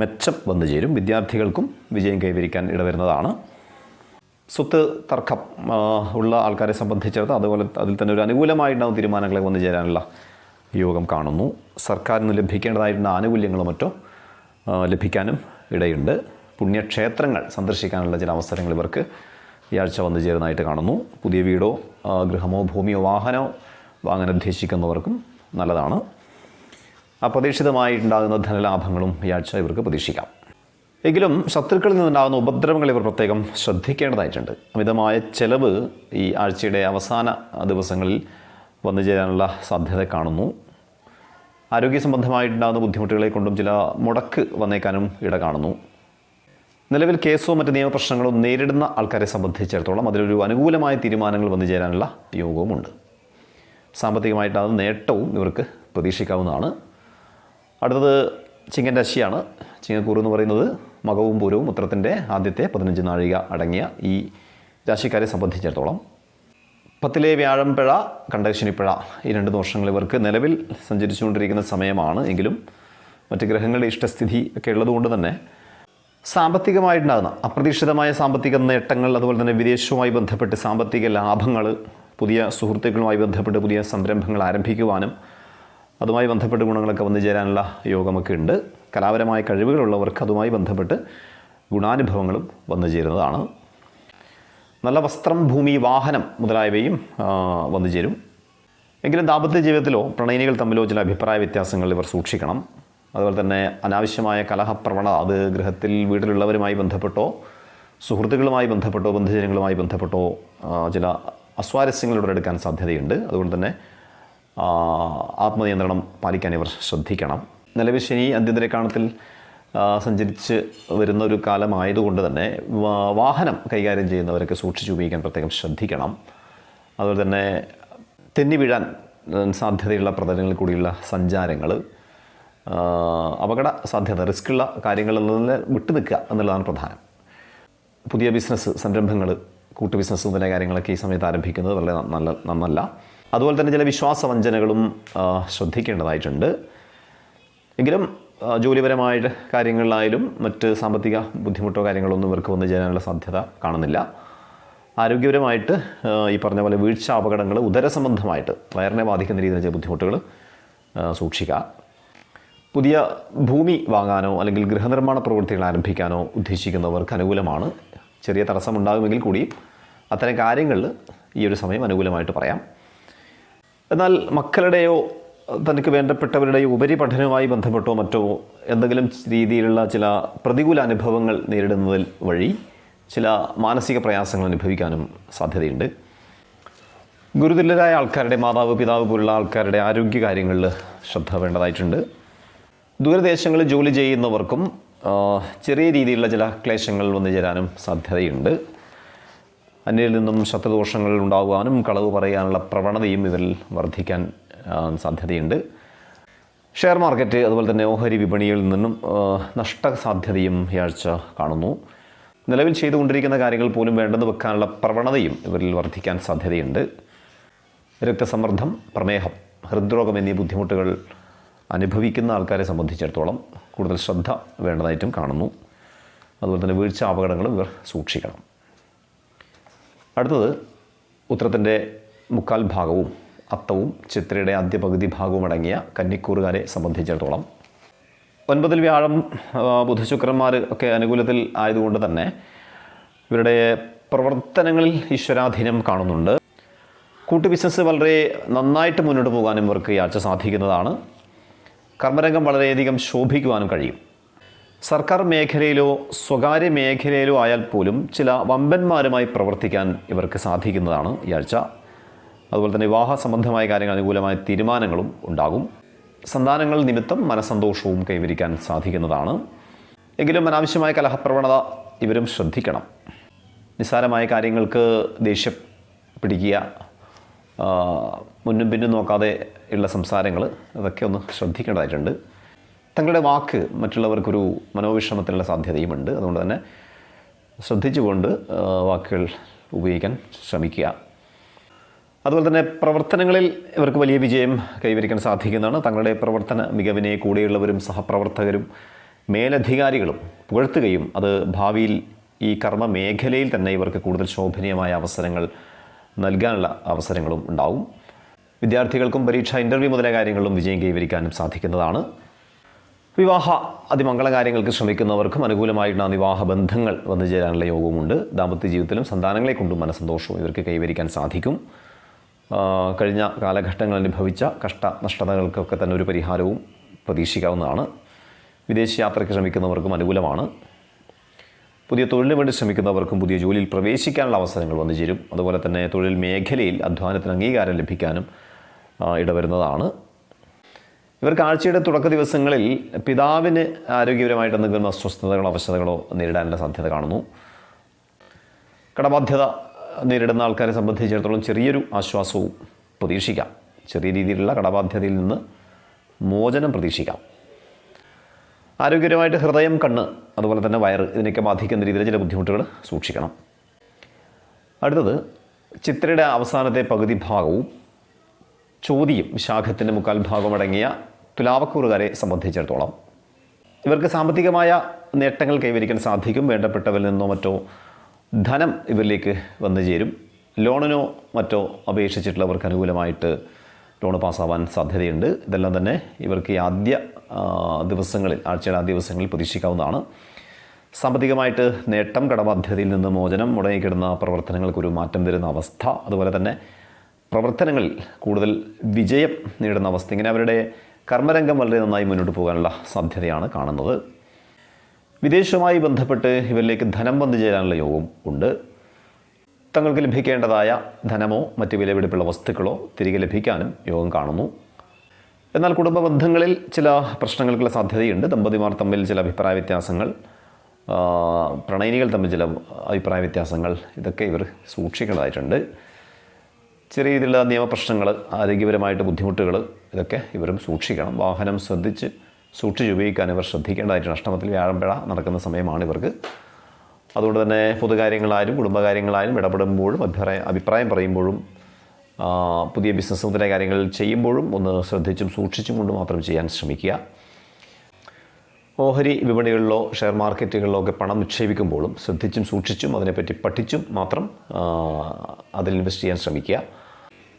മെച്ചം വന്നു ചേരും. വിദ്യാർത്ഥികൾക്കും വിജയം കൈവരിക്കാൻ ഇടവരുന്നതാണ്. സ്വത്ത് തർക്കം ഉള്ള ആൾക്കാരെ സംബന്ധിച്ചിടത്ത് അതുപോലെ അതിൽ തന്നെ ഒരു അനുകൂലമായിട്ടുണ്ടാവും തീരുമാനങ്ങളെ വന്നു ചേരാനുള്ള യോഗം കാണുന്നു. സർക്കാരിന് ലഭിക്കേണ്ടതായിട്ടുള്ള ആനുകൂല്യങ്ങളും മറ്റോ ലഭിക്കാനും ഇടയുണ്ട്. പുണ്യക്ഷേത്രങ്ങൾ സന്ദർശിക്കാനുള്ള ചില അവസരങ്ങൾ ഇവർക്ക് ഈ ആഴ്ച വന്നു ചേരുന്നതായിട്ട് കാണുന്നു. പുതിയ വീടോ ഗൃഹമോ ഭൂമിയോ വാഹനമോ വാങ്ങാൻ ഉദ്ദേശിക്കുന്നവർക്കും നല്ലതാണ്. അപ്രതീക്ഷിതമായിട്ടുണ്ടാകുന്ന ധനലാഭങ്ങളും ഈ ആഴ്ച ഇവർക്ക് പ്രതീക്ഷിക്കാം. എങ്കിലും ശത്രുക്കളിൽ നിന്നുണ്ടാകുന്ന ഉപദ്രവങ്ങൾ ഇവർ പ്രത്യേകം ശ്രദ്ധിക്കേണ്ടതായിട്ടുണ്ട്. അമിതമായ ചെലവ് ഈ ആഴ്ചയുടെ അവസാന ദിവസങ്ങളിൽ വന്നു ചേരാനുള്ള സാധ്യത കാണുന്നു. ആരോഗ്യ സംബന്ധമായിട്ടുണ്ടാകുന്ന ബുദ്ധിമുട്ടുകളെ കൊണ്ടും ചില മുടക്ക് വന്നേക്കാനും ഇട കാണുന്നു. നിലവിൽ കേസോ മറ്റ് നിയമപ്രശ്നങ്ങളോ നേരിടുന്ന ആൾക്കാരെ സംബന്ധിച്ചിടത്തോളം അതിലൊരു അനുകൂലമായ തീരുമാനങ്ങൾ വന്നു ചേരാനുള്ള യോഗവുമുണ്ട്. സാമ്പത്തികമായിട്ടാകുന്ന നേട്ടവും ഇവർക്ക് പ്രതീക്ഷിക്കാവുന്നതാണ്. അടുത്തത് ചിങ്ങൻ രാശിയാണ്. ചിങ്ങക്കൂർ എന്ന് പറയുന്നത് മകവും പൂരവും ഉത്തരത്തിന്റെ ആദ്യത്തെ പതിനഞ്ച് നാഴിക അടങ്ങിയ ഈ രാശിക്കാരെ സംബന്ധിച്ചിടത്തോളം. പത്തിലെ വ്യാഴംപിഴ കണ്ടക്ഷനിപ്പിഴ ഈ രണ്ട് ദോഷങ്ങൾ ഇവർക്ക് നിലവിൽ സഞ്ചരിച്ചുകൊണ്ടിരിക്കുന്ന സമയമാണ് എങ്കിലും മറ്റ് ഗ്രഹങ്ങളുടെ ഇഷ്ടസ്ഥിതി ഒക്കെ ഉള്ളതുകൊണ്ട് തന്നെ സാമ്പത്തികമായിട്ടുണ്ടാകുന്ന അപ്രതീക്ഷിതമായ സാമ്പത്തിക നേട്ടങ്ങൾ അതുപോലെ തന്നെ വിദേശവുമായി ബന്ധപ്പെട്ട് സാമ്പത്തിക ലാഭങ്ങൾ പുതിയ സുഹൃത്തുക്കളുമായി ബന്ധപ്പെട്ട് പുതിയ സംരംഭങ്ങൾ ആരംഭിക്കുവാനും അതുമായി ബന്ധപ്പെട്ട് ഗുണങ്ങളൊക്കെ വന്നു ചേരാനുള്ള യോഗമൊക്കെ ഉണ്ട്. കലാപരമായ കഴിവുകളുള്ളവർക്ക് അതുമായി ബന്ധപ്പെട്ട് ഗുണാനുഭവങ്ങളും വന്നു ചേരുന്നതാണ്. നല്ല വസ്ത്രം ഭൂമി വാഹനം മുതലായവയും വന്നു ചേരും. എങ്കിലും ദാമ്പത്യ ജീവിതത്തിലോ പ്രണയിനികൾ തമ്മിലോ ചില അഭിപ്രായ വ്യത്യാസങ്ങൾ ഇവർ സൂക്ഷിക്കണം. അതുപോലെ തന്നെ അനാവശ്യമായ കലഹപ്രവണത അത് ഗൃഹത്തിൽ വീട്ടിലുള്ളവരുമായി ബന്ധപ്പെട്ടോ സുഹൃത്തുക്കളുമായി ബന്ധപ്പെട്ടോ ബന്ധുജനങ്ങളുമായി ബന്ധപ്പെട്ടോ ചില അസ്വാരസ്യങ്ങൾ എടുക്കാൻ സാധ്യതയുണ്ട്. അതുകൊണ്ട് തന്നെ ആത്മനിയന്ത്രണം പാലിക്കാൻ ഇവർ ശ്രദ്ധിക്കണം. നിലവിൽ ശനി അന്ത്യന്തരക്കാണത്തിൽ കാണത്തിൽ സഞ്ചരിച്ച് വരുന്ന ഒരു കാലമായതുകൊണ്ട് തന്നെ വാഹനം കൈകാര്യം ചെയ്യുന്നവരൊക്കെ സൂക്ഷിച്ച് ഉപയോഗിക്കാൻ പ്രത്യേകം ശ്രദ്ധിക്കണം. അതുപോലെ തന്നെ തെന്നി വീഴാൻ സാധ്യതയുള്ള പ്രതലങ്ങളിൽ കൂടിയുള്ള സഞ്ചാരങ്ങൾ അപകട സാധ്യത റിസ്ക്കുള്ള കാര്യങ്ങളിൽ നിന്ന് വിട്ടു നിൽക്കുക എന്നുള്ളതാണ് പ്രധാനം. പുതിയ ബിസിനസ് സംരംഭങ്ങൾ കൂട്ടു ബിസിനസ് മുതലായ കാര്യങ്ങളൊക്കെ ഈ സമയത്ത് ആരംഭിക്കുന്നത് വളരെ നല്ല നന്നല്ല. അതുപോലെ തന്നെ ചില വിശ്വാസവഞ്ചനകളും ശ്രദ്ധിക്കേണ്ടതായിട്ടുണ്ട്. എങ്കിലും ജോലിപരമായിട്ട് ജോലിപരമായ കാര്യങ്ങളിലായാലും മറ്റ് സാമ്പത്തിക ബുദ്ധിമുട്ടോ കാര്യങ്ങളോ ഒന്നും ഇവർക്ക് വന്നു ചേരാനുള്ള സാധ്യത കാണുന്നില്ല. ആരോഗ്യപരമായിട്ട് ഈ പറഞ്ഞ പോലെ വീഴ്ച അപകടങ്ങൾ ഉദരസംബന്ധമായിട്ട് വയറിനെ ബാധിക്കുന്ന രീതിയിൽ ചില ബുദ്ധിമുട്ടുകൾ സൂക്ഷിക്കുക. പുതിയ ഭൂമി വാങ്ങാനോ അല്ലെങ്കിൽ ഗൃഹനിർമ്മാണ പ്രവൃത്തികൾ ആരംഭിക്കാനോ ഉദ്ദേശിക്കുന്നവർക്ക് അനുകൂലമാണ്. ചെറിയ തടസ്സമുണ്ടാകുമെങ്കിൽ കൂടി അത്തരം കാര്യങ്ങളിൽ ഈ ഒരു സമയം അനുകൂലമായിട്ട് പറയാം. എന്നാൽ മക്കളുടെയോ തനിക്ക് വേണ്ടപ്പെട്ടവരുടെ ഉപരിപഠനവുമായി ബന്ധപ്പെട്ടോ മറ്റോ എന്തെങ്കിലും രീതിയിലുള്ള ചില പ്രതികൂല അനുഭവങ്ങൾ നേരിടുന്നതിൽ വഴി ചില മാനസിക പ്രയാസങ്ങൾ അനുഭവിക്കാനും സാധ്യതയുണ്ട്. ഗുരുതുല്യരായ ആൾക്കാരുടെ മാതാവ് പിതാവ് പോലുള്ള ആൾക്കാരുടെ ആരോഗ്യ കാര്യങ്ങളിൽ ശ്രദ്ധ വേണ്ടതായിട്ടുണ്ട്. ദൂരദേശങ്ങളിൽ ജോലി ചെയ്യുന്നവർക്കും ചെറിയ രീതിയിലുള്ള ചില ക്ലേശങ്ങൾ വന്നു ചേരാനും സാധ്യതയുണ്ട്. അന്യരിൽ നിന്നും ശത്രുദോഷങ്ങൾ ഉണ്ടാകുവാനും കളവ് പറയാനുള്ള പ്രവണതയും ഇതിൽ വർദ്ധിക്കാൻ സാധ്യതയുണ്ട്. ഷെയർ മാർക്കറ്റ് അതുപോലെ തന്നെ ഓഹരി വിപണിയിൽ നിന്നും നഷ്ട സാധ്യതയും ഈ ആഴ്ച കാണുന്നു. നിലവിൽ ചെയ്തുകൊണ്ടിരിക്കുന്ന കാര്യങ്ങൾ പോലും വേണ്ടെന്ന് വെക്കാനുള്ള പ്രവണതയും ഇവരിൽ വർദ്ധിക്കാൻ സാധ്യതയുണ്ട്. രക്തസമ്മർദ്ദം പ്രമേഹം ഹൃദ്രോഗം എന്നീ ബുദ്ധിമുട്ടുകൾ അനുഭവിക്കുന്ന ആൾക്കാരെ സംബന്ധിച്ചിടത്തോളം കൂടുതൽ ശ്രദ്ധ വേണ്ടതായിട്ടും കാണുന്നു. അതുപോലെ തന്നെ വീഴ്ച അപകടങ്ങളും ഇവർ സൂക്ഷിക്കണം. അടുത്തത് ഉത്തരത്തിന്റെ മുക്കാൽ ഭാഗവും അത്തവും ചിത്രയുടെ ആദ്യ പകുതി ഭാഗവും അടങ്ങിയ കന്നിക്കൂറുകാരെ സംബന്ധിച്ചിടത്തോളം. ഒൻപതിൽ വ്യാഴം ബുധ ബുധശുക്രന്മാർ ഒക്കെ അനുകൂലത്തിൽ ആയതുകൊണ്ട് തന്നെ ഇവരുടെ പ്രവർത്തനങ്ങളിൽ ഈശ്വരാധീനം കാണുന്നുണ്ട്. കൂട്ടു ബിസിനസ് വളരെ നന്നായിട്ട് മുന്നോട്ട് പോകാനും ഇവർക്ക് ഈ ആഴ്ച സാധിക്കുന്നതാണ്. കർമ്മരംഗം വളരെയധികം ശോഭിക്കുവാനും കഴിയും. സർക്കാർ മേഖലയിലോ സ്വകാര്യ മേഖലയിലോ ആയാൽ പോലും ചില വമ്പന്മാരുമായി പ്രവർത്തിക്കാൻ ഇവർക്ക് സാധിക്കുന്നതാണ് ഈ ആഴ്ച അതുപോലെ തന്നെ വിവാഹ സംബന്ധമായ കാര്യങ്ങൾ അനുകൂലമായ തീരുമാനങ്ങളും ഉണ്ടാകും. സന്താനങ്ങൾ നിമിത്തം മനസ്സന്തോഷവും കൈവരിക്കാൻ സാധിക്കുന്നതാണ്. എങ്കിലും അനാവശ്യമായ കലഹപ്രവണത ഇവരും ശ്രദ്ധിക്കണം. നിസ്സാരമായ കാര്യങ്ങൾക്ക് ദേഷ്യം പിടിക്കുക മുന്നും പിന്നും നോക്കാതെ ഉള്ള സംസാരങ്ങൾ അതൊക്കെ ഒന്ന് ശ്രദ്ധിക്കേണ്ടതായിട്ടുണ്ട്. തങ്ങളുടെ വാക്ക് മറ്റുള്ളവർക്കൊരു മനോവിഷമത്തിനുള്ള സാധ്യതയുമുണ്ട്. അതുകൊണ്ട് തന്നെ ശ്രദ്ധിച്ചുകൊണ്ട് വാക്കുകൾ ഉപയോഗിക്കാൻ ശ്രമിക്കുക. അതുപോലെ തന്നെ പ്രവർത്തനങ്ങളിൽ ഇവർക്ക് വലിയ വിജയം കൈവരിക്കാൻ സാധിക്കുന്നതാണ്. തങ്ങളുടെ പ്രവർത്തന മികവിനെ കൂടെയുള്ളവരും സഹപ്രവർത്തകരും മേലധികാരികളും പുകഴ്ത്തുകയും അത് ഭാവിയിൽ ഈ കർമ്മ മേഖലയിൽ തന്നെ ഇവർക്ക് കൂടുതൽ ശോഭനീയമായ അവസരങ്ങൾ നൽകാനുള്ള അവസരങ്ങളും ഉണ്ടാവും. വിദ്യാർത്ഥികൾക്കും പരീക്ഷ ഇന്റർവ്യൂ മുതലായ കാര്യങ്ങളിലും വിജയം കൈവരിക്കാനും സാധിക്കുന്നതാണ്. വിവാഹ അതിമംഗള കാര്യങ്ങൾക്ക് ശ്രമിക്കുന്നവർക്കും അനുകൂലമായിട്ടുള്ള വിവാഹ ബന്ധങ്ങൾ വന്നു ചേരാനുള്ള യോഗവുമുണ്ട്. ദാമ്പത്യ ജീവിതത്തിലും സന്താനങ്ങളെ കൊണ്ടും മനസ്സന്തോഷവും ഇവർക്ക് കൈവരിക്കാൻ സാധിക്കും. കഴിഞ്ഞ കാലഘട്ടങ്ങൾ അനുഭവിച്ച കഷ്ട നഷ്ടതകൾക്കൊക്കെ തന്നെ ഒരു പരിഹാരവും പ്രതീക്ഷിക്കാവുന്നതാണ്. വിദേശ യാത്രയ്ക്ക് ശ്രമിക്കുന്നവർക്കും അനുകൂലമാണ്. പുതിയ തൊഴിലിന് വേണ്ടി ശ്രമിക്കുന്നവർക്കും പുതിയ ജോലിയിൽ പ്രവേശിക്കാനുള്ള അവസരങ്ങൾ വന്നു ചേരും. അതുപോലെ തന്നെ തൊഴിൽ മേഖലയിൽ അധ്വാനത്തിന് അംഗീകാരം ലഭിക്കാനും ഇടവരുന്നതാണ്. ഇവർക്ക് ആഴ്ചയുടെ തുടക്ക ദിവസങ്ങളിൽ പിതാവിന് ആരോഗ്യപരമായിട്ട് എന്തെങ്കിലും അസ്വസ്ഥതകളോ അവശതകളോ നേരിടാനുള്ള സാധ്യത കാണുന്നു. കടബാധ്യത നേരിടുന്ന ആൾക്കാരെ സംബന്ധിച്ചിടത്തോളം ചെറിയൊരു ആശ്വാസവും പ്രതീക്ഷിക്കാം. ചെറിയ രീതിയിലുള്ള കടബാധ്യതയിൽ നിന്ന് മോചനം പ്രതീക്ഷിക്കാം. ആരോഗ്യപരമായിട്ട് ഹൃദയം കണ്ണ് അതുപോലെ തന്നെ വയറ് ഇതിനൊക്കെ ബാധിക്കുന്ന രീതിയിൽ ചില ബുദ്ധിമുട്ടുകൾ സൂക്ഷിക്കണം. അടുത്തത് ചിത്രയുടെ അവസാനത്തെ പകുതി ഭാഗവും ചോദ്യം ശാഖത്തിന്റെ മുക്കാൽ ഭാഗം അടങ്ങിയ തുലാവക്കൂറുകാരെ സംബന്ധിച്ചിടത്തോളം ഇവർക്ക് സാമ്പത്തികമായ നേട്ടങ്ങൾ കൈവരിക്കാൻ സാധിക്കും. വേണ്ടപ്പെട്ടവരിൽ നിന്നോ മറ്റോ ധനം ഇവരിലേക്ക് വന്നു ചേരും. ലോണിനോ മറ്റോ അപേക്ഷിച്ചിട്ടുള്ളവർക്ക് അനുകൂലമായിട്ട് ലോൺ പാസ്സാവാൻ സാധ്യതയുണ്ട്. ഇതെല്ലാം തന്നെ ഇവർക്ക് ഈ ആദ്യ ദിവസങ്ങളിൽ ആഴ്ചയുടെ ആദ്യ ദിവസങ്ങളിൽ പ്രതീക്ഷിക്കാവുന്നതാണ്. സാമ്പത്തികമായിട്ട് നേട്ടം കടബാധ്യതയിൽ നിന്ന് മോചനം മുടങ്ങിക്കിടുന്ന പ്രവർത്തനങ്ങൾക്കൊരു മാറ്റം വരുന്ന അവസ്ഥ. അതുപോലെ തന്നെ പ്രവർത്തനങ്ങളിൽ കൂടുതൽ വിജയം നേടുന്ന അവസ്ഥ. ഇങ്ങനെ അവരുടെ കർമ്മരംഗം വളരെ നന്നായി മുന്നോട്ട് പോകാനുള്ള സാധ്യതയാണ് കാണുന്നത്. വിദേശവുമായി ബന്ധപ്പെട്ട് ഇവരിലേക്ക് ധനം വന്നു ചേരാനുള്ള യോഗം ഉണ്ട്. തങ്ങൾക്ക് ലഭിക്കേണ്ടതായ ധനമോ മറ്റ് വിലപിടിപ്പുള്ള വസ്തുക്കളോ തിരികെ ലഭിക്കാനും യോഗം കാണുന്നു. എന്നാൽ കുടുംബ ബന്ധങ്ങളിൽ ചില പ്രശ്നങ്ങൾക്കുള്ള സാധ്യതയുണ്ട്. ദമ്പതിമാർ തമ്മിൽ ചില അഭിപ്രായ വ്യത്യാസങ്ങൾ പ്രണയിനികൾ തമ്മിൽ ചില അഭിപ്രായ വ്യത്യാസങ്ങൾ ഇതൊക്കെ ഇവർ സൂക്ഷിക്കേണ്ടതായിട്ടുണ്ട്. ചെറിയ രീതിയിലുള്ള നിയമപ്രശ്നങ്ങൾ ആരോഗ്യപരമായിട്ട് ബുദ്ധിമുട്ടുകൾ ഇതൊക്കെ ഇവരും സൂക്ഷിക്കണം. വാഹനം ശ്രദ്ധിച്ച് സൂക്ഷിച്ച് ഉപയോഗിക്കാൻ ഇവർ ശ്രദ്ധിക്കേണ്ടതായിട്ട് അഷ്ടമത്തിൽ വ്യാഴമ്പഴ നടക്കുന്ന സമയമാണ് ഇവർക്ക്. അതുകൊണ്ട് തന്നെ പൊതുകാര്യങ്ങളായാലും കുടുംബകാര്യങ്ങളായാലും ഇടപെടുമ്പോഴും അഭിപ്രായം അഭിപ്രായം പറയുമ്പോഴും പുതിയ ബിസിനസ് മുതലായ കാര്യങ്ങൾ ചെയ്യുമ്പോഴും ഒന്ന് ശ്രദ്ധിച്ചും സൂക്ഷിച്ചും കൊണ്ട് മാത്രം ചെയ്യാൻ ശ്രമിക്കുക. ഓഹരി വിപണികളിലോ ഷെയർ മാർക്കറ്റുകളിലോ ഒക്കെ പണം നിക്ഷേപിക്കുമ്പോഴും ശ്രദ്ധിച്ചും സൂക്ഷിച്ചും അതിനെപ്പറ്റി പഠിച്ചും മാത്രം അതിൽ ഇൻവെസ്റ്റ് ചെയ്യാൻ ശ്രമിക്കുക.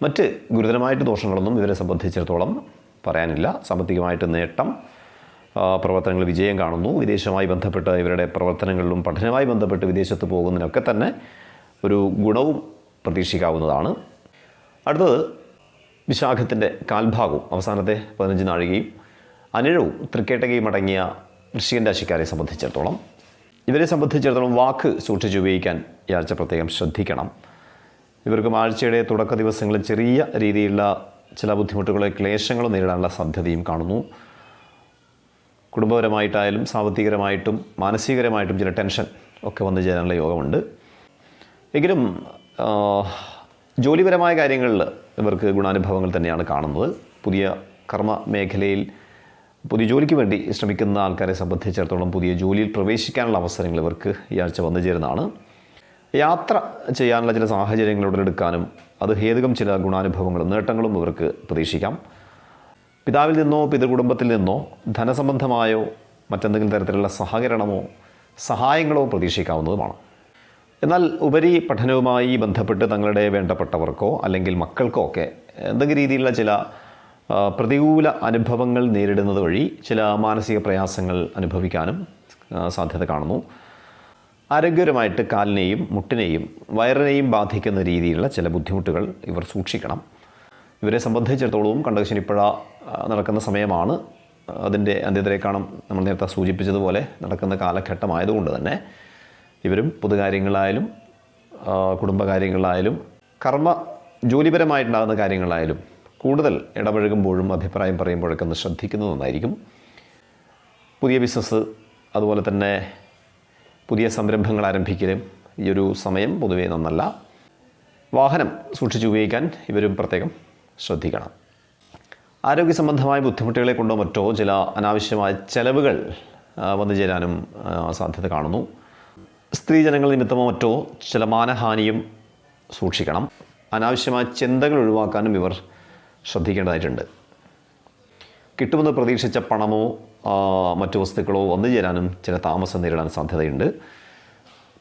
മറ്റ് ഗുരുതരമായിട്ട് ദോഷങ്ങളൊന്നും ഇവരെ സംബന്ധിച്ചിടത്തോളം പറയാനില്ല. സാമ്പത്തികമായിട്ട് നേട്ടം പ്രവർത്തനങ്ങൾ വിജയം കാണുന്നു. വിദേശവുമായി ബന്ധപ്പെട്ട് ഇവരുടെ പ്രവർത്തനങ്ങളിലും പഠനവുമായി ബന്ധപ്പെട്ട് വിദേശത്ത് പോകുന്നതിനൊക്കെ തന്നെ ഒരു ഗുണവും പ്രതീക്ഷിക്കാവുന്നതാണ്. അടുത്തത് വിശാഖത്തിന്റെ കാൽഭാഗവും അവസാനത്തെ പതിനഞ്ച് നാഴികയും അനിഴവും തൃക്കേട്ടകയും അടങ്ങിയ വൃശ്ചികൻ രാശിക്കാരെ സംബന്ധിച്ചിടത്തോളം. ഇവരെ സംബന്ധിച്ചിടത്തോളം വാക്ക് സൂക്ഷിച്ച് ഉപയോഗിക്കാൻ ഈ ആഴ്ച പ്രത്യേകം ശ്രദ്ധിക്കണം. ഇവർക്ക് ആഴ്ചയുടെ തുടക്ക ദിവസങ്ങളിൽ ചെറിയ രീതിയിലുള്ള ചില ബുദ്ധിമുട്ടുകളെ ക്ലേശങ്ങളും നേരിടാനുള്ള സാധ്യതയും കാണുന്നു. കുടുംബപരമായിട്ടായാലും സാമ്പത്തികരമായിട്ടും മാനസികരമായിട്ടും ചില ടെൻഷൻ ഒക്കെ വന്നു ചേരാനുള്ള യോഗമുണ്ട്. എങ്കിലും ജോലിപരമായ കാര്യങ്ങളിൽ ഇവർക്ക് ഗുണാനുഭവങ്ങൾ തന്നെയാണ് കാണുന്നത്. പുതിയ കർമ്മ മേഖലയിൽ പുതിയ ജോലിക്ക് വേണ്ടി ശ്രമിക്കുന്ന ആൾക്കാരെ സംബന്ധിച്ചിടത്തോളം പുതിയ ജോലിയിൽ പ്രവേശിക്കാനുള്ള അവസരങ്ങൾ ഇവർക്ക് ഈ ആഴ്ച വന്നു ചേരുന്നതാണ്. യാത്ര ചെയ്യാനുള്ള ചില സാഹചര്യങ്ങൾ ഉടലെടുക്കാനും അത് ഹേതുകം ചില ഗുണാനുഭവങ്ങളും നേട്ടങ്ങളും ഇവർക്ക് പ്രതീക്ഷിക്കാം. പിതാവിൽ നിന്നോ പിതൃകുടുംബത്തിൽ നിന്നോ ധനസംബന്ധമായോ മറ്റെന്തെങ്കിലും തരത്തിലുള്ള സഹകരണമോ സഹായങ്ങളോ പ്രതീക്ഷിക്കാവുന്നതുമാണ്. എന്നാൽ ഉപരി പഠനവുമായി ബന്ധപ്പെട്ട് തങ്ങളുടെ വേണ്ടപ്പെട്ടവർക്കോ അല്ലെങ്കിൽ മക്കൾക്കോ ഒക്കെ എന്തെങ്കിലും രീതിയിലുള്ള ചില പ്രതികൂല അനുഭവങ്ങൾ നേരിടുന്നത് വഴി ചില മാനസിക പ്രയാസങ്ങൾ അനുഭവിക്കാനും സാധ്യത കാണുന്നു. ആരോഗ്യപരമായിട്ട് കാലിനെയും മുട്ടിനെയും വയറിനെയും ബാധിക്കുന്ന രീതിയിലുള്ള ചില ബുദ്ധിമുട്ടുകൾ ഇവർ സൂക്ഷിക്കണം. ഇവരെ സംബന്ധിച്ചിടത്തോളവും കണ്ടകശനിപ്പഴ നടക്കുന്ന സമയമാണ് അതിന്റെ അന്ത്യത്തിലേക്കാണ് നമ്മൾ നേരത്തെ സൂചിപ്പിച്ചതുപോലെ നടക്കുന്ന കാലഘട്ടമായതുകൊണ്ട് തന്നെ ഇവരും പൊതുകാര്യങ്ങളായാലും കുടുംബകാര്യങ്ങളായാലും കർമ്മ ജോലിപരമായിട്ടുണ്ടാകുന്ന കാര്യങ്ങളായാലും കൂടുതൽ ഇടപഴകുമ്പോഴും അഭിപ്രായം പറയുമ്പോഴൊക്കെ ഒന്ന് ശ്രദ്ധിക്കുന്നത് നന്നായിരിക്കും. പുതിയ ബിസിനസ് അതുപോലെ തന്നെ പുതിയ സംരംഭങ്ങൾ ആരംഭിക്കലും ഈ ഒരു സമയം പൊതുവേ നന്നല്ല. വാഹനം സൂക്ഷിച്ച് ഉപയോഗിക്കാൻ ഇവരും പ്രത്യേകം ശ്രദ്ധിക്കണം. ആരോഗ്യ സംബന്ധമായ ബുദ്ധിമുട്ടുകളെ കൊണ്ടോ മറ്റോ ചില അനാവശ്യമായ ചെലവുകൾ വന്നു ചേരാനും സാധ്യത കാണുന്നു. സ്ത്രീജനങ്ങൾ നിമിത്തമോ മറ്റോ ചില മാനഹാനിയും സൂക്ഷിക്കണം. അനാവശ്യമായ ചിന്തകൾ ഒഴിവാക്കാനും ഇവർ ശ്രദ്ധിക്കേണ്ടതായിട്ടുണ്ട്. കിട്ടുമെന്ന് പ്രതീക്ഷിച്ച പണമോ മറ്റു വസ്തുക്കളോ വന്നു ചേരാനും ചില താമസം നേരിടാൻ സാധ്യതയുണ്ട്.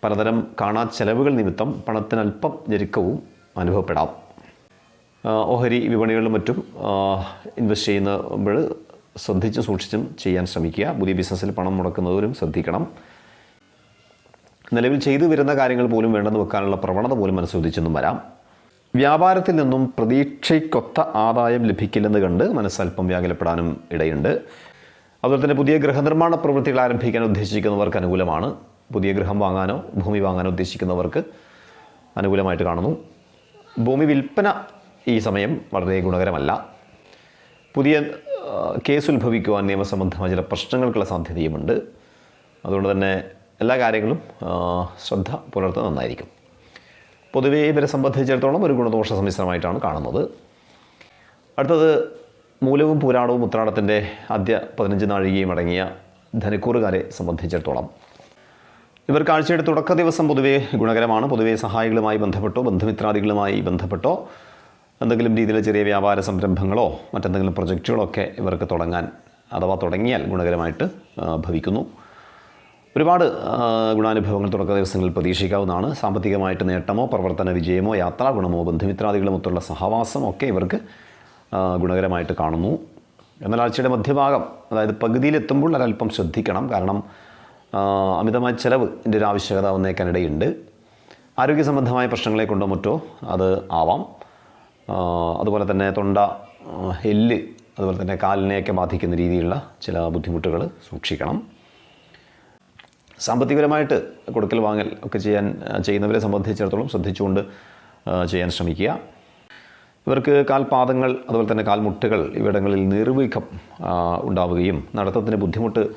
പലതരം കാണാ ചെലവുകൾ നിമിത്തം പണത്തിന് അല്പം ഞെരുക്കവും അനുഭവപ്പെടാം. ഓഹരി വിപണികളിലും മറ്റും ഇൻവെസ്റ്റ് ചെയ്യുമ്പോൾ ശ്രദ്ധിച്ചും സൂക്ഷിച്ചും ചെയ്യാൻ ശ്രമിക്കുക. പുതിയ ബിസിനസ്സിൽ പണം മുടക്കുന്നവരും ശ്രദ്ധിക്കണം. നിലവിൽ ചെയ്തു വരുന്ന കാര്യങ്ങൾ പോലും വേണ്ടെന്ന് വെക്കാനുള്ള പ്രവണത പോലും മനസ്സുദിച്ചെന്നും വരാം. വ്യാപാരത്തിൽ നിന്നും പ്രതീക്ഷയ്ക്കൊത്ത ആദായം ലഭിക്കില്ലെന്ന് കണ്ട് മനസ്സൽപ്പം വ്യാകുലപ്പെടാനും ഇടയുണ്ട്. അതുപോലെ തന്നെ പുതിയ ഗൃഹനിർമ്മാണ പ്രവൃത്തികൾ ആരംഭിക്കാൻ ഉദ്ദേശിക്കുന്നവർക്ക് അനുകൂലമാണ്. പുതിയ ഗൃഹം വാങ്ങാനോ ഭൂമി വാങ്ങാനോ ഉദ്ദേശിക്കുന്നവർക്ക് അനുകൂലമായിട്ട് കാണുന്നു. ഭൂമി വിൽപ്പന ഈ സമയം വളരെ ഗുണകരമല്ല. പുതിയ കേസ് ഉത്ഭവിക്കുവാൻ നിയമസംബന്ധമായ ചില പ്രശ്നങ്ങൾക്കുള്ള സാധ്യതയുമുണ്ട്. അതുകൊണ്ട് തന്നെ എല്ലാ കാര്യങ്ങളും ശ്രദ്ധ പുലർത്തുന്നത് നന്നായിരിക്കും. പൊതുവേ ഇവരെ സംബന്ധിച്ചിടത്തോളം ഒരു ഗുണദോഷ സമ്മിശ്രമായിട്ടാണ് കാണുന്നത്. അടുത്തത് മൂലവും പുരാണവും ഉത്രാടത്തിന്റെ ആദ്യ പതിനഞ്ച് നാഴികയും അടങ്ങിയ ധനക്കൂറുകാരെ സംബന്ധിച്ചിടത്തോളം. ഇവർ കാഴ്ചയുടെ തുടക്ക ദിവസം പൊതുവേ ഗുണകരമാണ്. പൊതുവേ സഹായികളുമായി ബന്ധപ്പെട്ടോ ബന്ധുമിത്രാദികളുമായി ബന്ധപ്പെട്ടോ എന്തെങ്കിലും രീതിയിൽ ചെറിയ വ്യാപാര സംരംഭങ്ങളോ മറ്റെന്തെങ്കിലും പ്രൊജക്റ്റുകളോ ഒക്കെ ഇവർക്ക് തുടങ്ങാൻ അഥവാ തുടങ്ങിയാൽ ഗുണകരമായിട്ട് ഭവിക്കുന്നു. ഒരുപാട് ഗുണാനുഭവങ്ങൾ തുടക്ക ദിവസങ്ങളിൽ പ്രതീക്ഷിക്കാവുന്നതാണ്. സാമ്പത്തികമായിട്ട് നേട്ടമോ പ്രവർത്തന വിജയമോ യാത്രാ ഗുണമോ ബന്ധുമിത്രാദികളുമൊത്തുള്ള സഹവാസം ഒക്കെ ഇവർക്ക് ഗുണകരമായിട്ട് കാണുന്നു. എന്നാൽ ആഴ്ചയുടെ മധ്യഭാഗം അതായത് പകുതിയിലെത്തുമ്പോൾ ഒരല്പം ശ്രദ്ധിക്കണം. കാരണം അമിതമായ ചെലവ് ഇതിന്റെ ഒരു ആവശ്യകത വന്നേക്കാനിടയുണ്ട്. ആരോഗ്യ സംബന്ധമായ പ്രശ്നങ്ങളെ കൊണ്ടോ മറ്റോ അത് ആവാം. അതുപോലെ തന്നെ തൊണ്ട എല്ല് അതുപോലെ തന്നെ കാലിനെയൊക്കെ ബാധിക്കുന്ന രീതിയിലുള്ള ചില ബുദ്ധിമുട്ടുകൾ സൂക്ഷിക്കണം. സാമ്പത്തികപരമായിട്ട് കൊടുക്കൽ വാങ്ങൽ ഒക്കെ ചെയ്യാൻ ചെയ്യുന്നവരെ സംബന്ധിച്ചിടത്തോളം ശ്രദ്ധിച്ചുകൊണ്ട് ചെയ്യാൻ ശ്രമിക്കുക. ഇവർക്ക് കാൽപാദങ്ങൾ അതുപോലെ തന്നെ കാൽമുട്ടുകൾ ഇവിടങ്ങളിൽ നിർവീക്കം ഉണ്ടാവുകയും നടത്തത്തിന് ബുദ്ധിമുട്ട്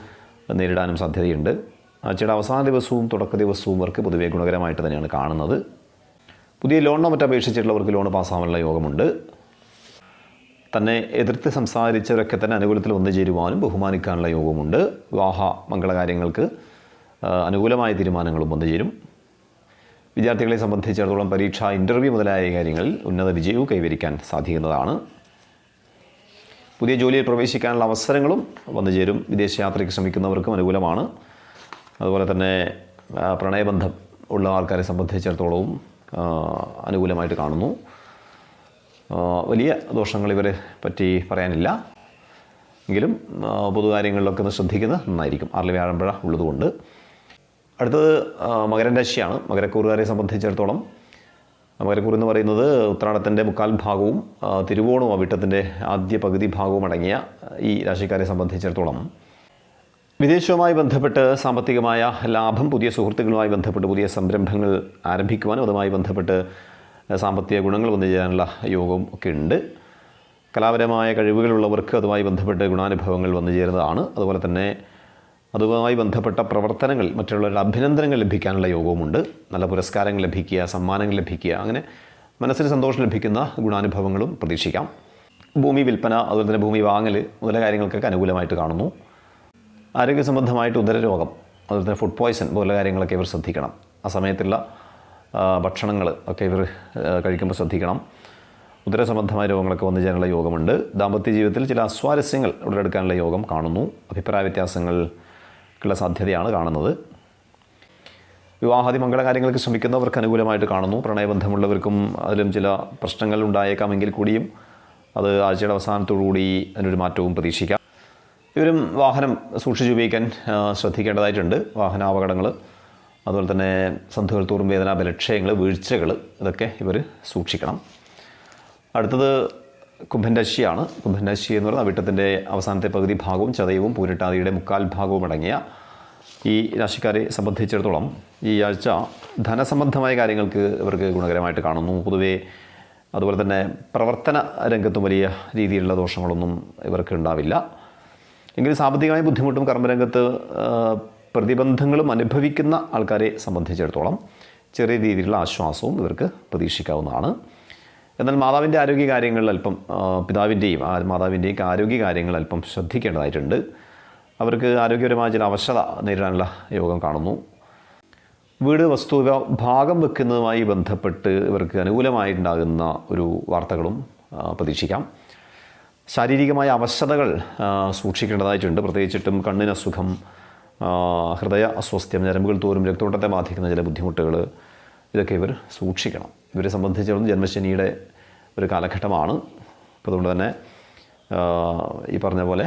നേരിടാനും സാധ്യതയുണ്ട്. ആഴ്ചയുടെ അവസാന ദിവസവും തുടക്ക ദിവസവും ഇവർക്ക് പൊതുവെ ഗുണകരമായിട്ട് തന്നെയാണ് കാണുന്നത്. പുതിയ ലോണിനോ മറ്റോ അപേക്ഷിച്ചിട്ടുള്ളവർക്ക് ലോൺ പാസ്സാവാനുള്ള യോഗമുണ്ട്. തന്നെ എതിർത്ത് സംസാരിച്ചവരൊക്കെ തന്നെ അനുകൂലത്തിൽ വന്നു ചേരുവാനും ബഹുമാനിക്കാനുള്ള യോഗമുണ്ട്. വിവാഹ മംഗളകാര്യങ്ങൾക്ക് അനുകൂലമായ തീരുമാനങ്ങളും വന്നു ചേരും. വിദ്യാർത്ഥികളെ സംബന്ധിച്ചിടത്തോളം പരീക്ഷ ഇന്റർവ്യൂ മുതലായ കാര്യങ്ങളിൽ ഉന്നത വിജയവും കൈവരിക്കാൻ സാധിക്കുന്നതാണ്. പുതിയ ജോലിയിൽ പ്രവേശിക്കാനുള്ള അവസരങ്ങളും വന്നു ചേരും. വിദേശയാത്രയ്ക്ക് ശ്രമിക്കുന്നവർക്കും അനുകൂലമാണ്. അതുപോലെ തന്നെ പ്രണയബന്ധം ഉള്ള ആൾക്കാരെ സംബന്ധിച്ചിടത്തോളവും അനുകൂലമായിട്ട് കാണുന്നു. വലിയ ദോഷങ്ങൾ ഇവരെ പറ്റി പറയാനില്ല. എങ്കിലും പൊതുകാര്യങ്ങളിലൊക്കെ ഒന്ന് ശ്രദ്ധിക്കുന്നത് നന്നായിരിക്കും. അറിവ് വ്യാഴമ്പഴ ഉള്ളതുകൊണ്ട്. അടുത്തത് മകരൻ രാശിയാണ്. മകരക്കൂറുകാരെ സംബന്ധിച്ചിടത്തോളം മകരക്കൂർ എന്ന് പറയുന്നത് ഉത്രാടത്തിന്റെ മുക്കാൽ ഭാഗവും തിരുവോണവും അവിട്ടത്തിന്റെ ആദ്യ പകുതി ഭാഗവും അടങ്ങിയ ഈ രാശിക്കാരെ സംബന്ധിച്ചിടത്തോളം വിദേശവുമായി ബന്ധപ്പെട്ട് സാമ്പത്തികമായ ലാഭം പുതിയ സുഹൃത്തുക്കളുമായി ബന്ധപ്പെട്ട് പുതിയ സംരംഭങ്ങൾ ആരംഭിക്കുവാനും അതുമായി ബന്ധപ്പെട്ട് സാമ്പത്തിക ഗുണങ്ങൾ വന്നു യോഗവും ഒക്കെ ഉണ്ട്. കലാപരമായ കഴിവുകളുള്ളവർക്ക് അതുമായി ബന്ധപ്പെട്ട് ഗുണാനുഭവങ്ങൾ വന്നു ചേരുന്നതാണ്. അതുപോലെ തന്നെ അതുമായി ബന്ധപ്പെട്ട പ്രവർത്തനങ്ങൾ മറ്റുള്ളവരുടെ അഭിനന്ദനങ്ങൾ ലഭിക്കാനുള്ള യോഗവുമുണ്ട് നല്ല പുരസ്കാരങ്ങൾ ലഭിക്കുക സമ്മാനങ്ങൾ ലഭിക്കുക അങ്ങനെ മനസ്സിന് സന്തോഷം ലഭിക്കുന്ന ഗുണാനുഭവങ്ങളും പ്രതീക്ഷിക്കാം. ഭൂമി വിൽപ്പന അതുപോലെ തന്നെ ഭൂമി വാങ്ങൽ മുതലായ കാര്യങ്ങൾക്കൊക്കെ അനുകൂലമായിട്ട് കാണുന്നു. ആരോഗ്യ സംബന്ധമായിട്ട് ഉദരരോഗം അതുപോലെ തന്നെ ഫുഡ് പോയ്സൺ പോലുള്ള കാര്യങ്ങളൊക്കെ ഇവർ ശ്രദ്ധിക്കണം. ആ സമയത്തുള്ള ഭക്ഷണങ്ങൾ ഒക്കെ ഇവർ കഴിക്കുമ്പോൾ ശ്രദ്ധിക്കണം. ഉദര സംബന്ധമായ രോഗങ്ങളൊക്കെ വന്നു ചേരാനുള്ള യോഗമുണ്ട്. ദാമ്പത്യ ജീവിതത്തിൽ ചില അസ്വാരസ്യങ്ങൾ ഉടലെടുക്കാനുള്ള യോഗം കാണുന്നു. അഭിപ്രായ വ്യത്യാസങ്ങൾക്കുള്ള സാധ്യതയാണ് കാണുന്നത്. വിവാഹാദി മംഗളകാര്യങ്ങൾക്ക് ശ്രമിക്കുന്നവർക്ക് അനുകൂലമായിട്ട് കാണുന്നു. പ്രണയബന്ധമുള്ളവർക്കും അതിലും ചില പ്രശ്നങ്ങൾ ഉണ്ടായേക്കാമെങ്കിൽ കൂടിയും അത് ആഴ്ചയുടെ അവസാനത്തോടുകൂടി അതിനൊരു മാറ്റവും പ്രതീക്ഷിക്കാം. ഇവരും വാഹനം സൂക്ഷിച്ചുപയോഗിക്കാൻ ഉപയോഗിക്കാൻ ശ്രദ്ധിക്കേണ്ടതായിട്ടുണ്ട്. വാഹന അപകടങ്ങൾ അതുപോലെ തന്നെ സന്ധുകൾ തോറും വേദന ബലക്ഷയങ്ങൾ വീഴ്ചകൾ ഇതൊക്കെ ഇവർ സൂക്ഷിക്കണം. അടുത്തത് കുംഭൻ രാശിയാണ് കുംഭൻ രാശി എന്ന് പറയുന്നത് വീട്ടത്തിന്റെ അവസാനത്തെ പകുതി ഭാഗവും ചതയവും പൂരിട്ടാതിയുടെ മുക്കാൽ ഭാഗവും അടങ്ങിയ ഈ രാശിക്കാരെ സംബന്ധിച്ചിടത്തോളം ഈ ആഴ്ച ധനസംബന്ധമായ കാര്യങ്ങൾക്ക് ഇവർക്ക് ഗുണകരമായിട്ട് കാണുന്നു. പൊതുവേ അതുപോലെ തന്നെ പ്രവർത്തന രംഗത്തും വലിയ രീതിയിലുള്ള ദോഷങ്ങളൊന്നും ഇവർക്ക് ഉണ്ടാവില്ല. എങ്കിലും സാമ്പത്തികമായ ബുദ്ധിമുട്ടും കർമ്മരംഗത്ത് പ്രതിബന്ധങ്ങളും അനുഭവിക്കുന്ന ആൾക്കാരെ സംബന്ധിച്ചിടത്തോളം ചെറിയ രീതിയിലുള്ള ആശ്വാസവും ഇവർക്ക് പ്രതീക്ഷിക്കാവുന്നതാണ്. എന്നാൽ മാതാവിന്റെ ആരോഗ്യ കാര്യങ്ങളിൽ അല്പം പിതാവിന്റെയും മാതാവിന്റെയും ആരോഗ്യ കാര്യങ്ങൾ അല്പം ശ്രദ്ധിക്കേണ്ടതായിട്ടുണ്ട്. അവർക്ക് ആരോഗ്യപരമായ ചില അവശത നേരിടാനുള്ള യോഗം കാണുന്നു. വീട് വസ്തു ഭാഗം വെക്കുന്നതുമായി ബന്ധപ്പെട്ട് ഇവർക്ക് അനുകൂലമായിട്ടുണ്ടാകുന്ന ഒരു വാർത്തകളും പ്രതീക്ഷിക്കാം. ശാരീരികമായ അവശതകൾ സൂക്ഷിക്കേണ്ടതായിട്ടുണ്ട്. പ്രത്യേകിച്ചിട്ടും കണ്ണിന് അസുഖം ഹൃദയ അസ്വസ്ഥ്യം ഞരമ്പുകൾ തോറും രക്തോട്ടത്തെ ബാധിക്കുന്ന ചില ബുദ്ധിമുട്ടുകൾ ഇതൊക്കെ ഇവർ സൂക്ഷിക്കണം. ഇവരെ സംബന്ധിച്ചിടത്തോളം ജന്മശനിയുടെ ഒരു കാലഘട്ടമാണ്. അപ്പോൾ അതുകൊണ്ട് തന്നെ ഈ പറഞ്ഞ പോലെ